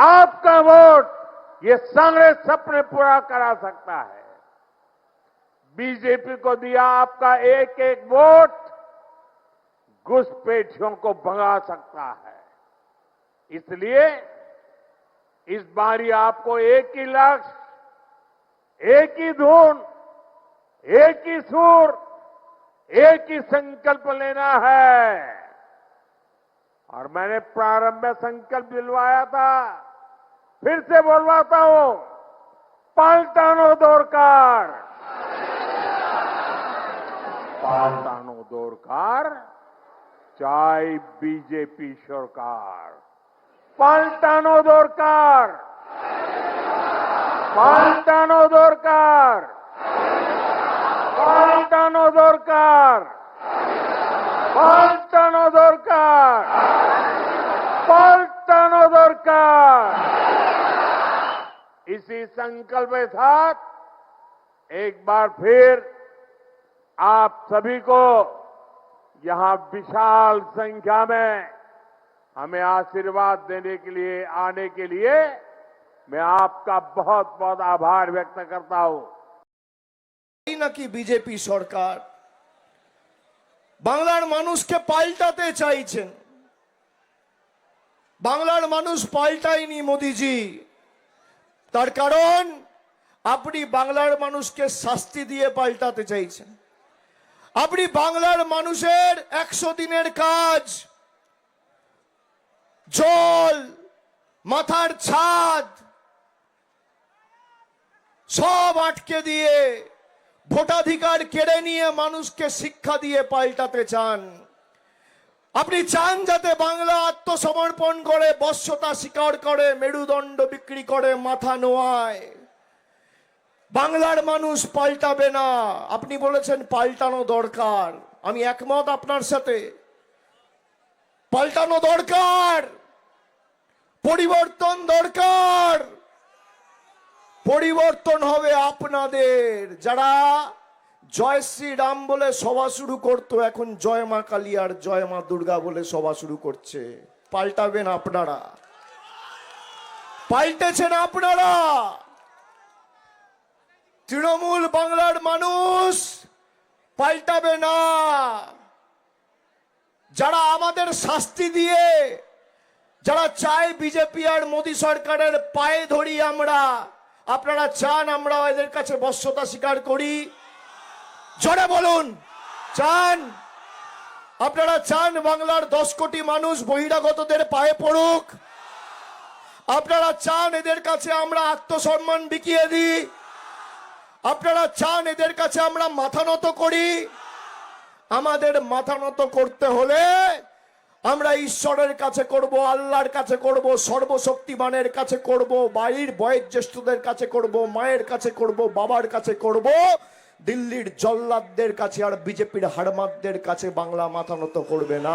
आपका वोट ये सारे सपने पूरा करा सकता है। बीजेपी को दिया आपका एक एक वोट, घुसपैठियों को भगा सकता है। इसलिए इस बारी आपको एक ही लक्ष्य, एक ही धुन, एक ही सुर, एक ही संकल्प लेना है। और मैंने प्रारंभ में संकल्प दिलवाया था। फिर से बोलवाता हूं পাল্টানো দরকার পাল্টানো দরকার চাই বিজেপি সরকার পাল্টানো দরকার পাল্টানো দরকার পাল্টানো দরকার পাল্টানো দরকার इसी संकल्प के साथ एक बार फिर आप सभी को यहां विशाल संख्या में हमें आशीर्वाद देने के लिए आने के लिए मैं आपका बहुत बहुत आभार व्यक्त करता हूं এই নাকি বিজেপি সরকার বাংলার মানুষকে পাল্টাতে চাইছেন বাংলার মানুষ পাল্টায়নি মোদিজি তার কারণ, আপনি বাংলার মানুষকে শাস্তি দিয়ে পাল্টাতে চাইছেন। আপনি বাংলার মানুষের একশো দিনের কাজ, জল, মাথার ছাদ, সব আটকে দিয়ে ভোটাধিকার কেড়ে নিয়ে মানুষকে শিক্ষা দিয়ে পাল্টাতে চান। আপনি চান যাতে বাংলা আত্মসমর্পণ করে, বশ্যতা স্বীকার করে, মেরুদণ্ড বিক্রি করে, মাথা নোয়ায়। বাংলার মানুষ পাল্টাবে না। আপনি বলেছেন পাল্টানো দরকার। আমি একমত আপনার সাথে। পাল্টানো দরকার। পরিবর্তন দরকার। পরিবর্তন হবে আপনাদের। যারা জয় শ্রীরাম বলে সভা শুরু করতো, এখন জয় মা কালী আর জয় মা দুর্গা বলে সভা শুরু করছে। পাল্টাবেন আপনারা। পাল্টেছেন আপনারা। তৃণমূল বাংলার মানুষ পাল্টাবে না। যারা আমাদের শাস্তি দিয়ে, যারা চায় বিজেপি আর মোদী সরকারের পায়ে ধরি আমরা, আপনারা চান আমরা এদের কাছে বশ্যতা স্বীকার করি। জোরে বলুন। চান। আপনারা চান বাংলার দশ কোটি মানুষ বহিরাগতদের পায়ে পড়ুক। আপনারা চান এদের কাছে আমরা আত্মসম্মান বিকিয়ে দিই। আপনারা চান এদের কাছে আমরা মাথা নত করি। আমাদের মাথা নত করতে হলে আমরা ঈশ্বরের কাছে করব, আল্লাহর কাছে করব, সর্বশক্তিমানের কাছে করব, বাড়ির বয়োজ্যেষ্ঠদের কাছে করব, মায়ের কাছে করব, বাবার কাছে করব। দিল্লির জল্লাদদের কাছে আর বিজেপির হাড়মাদদের কাছে বাংলা মাথা নত করবে না।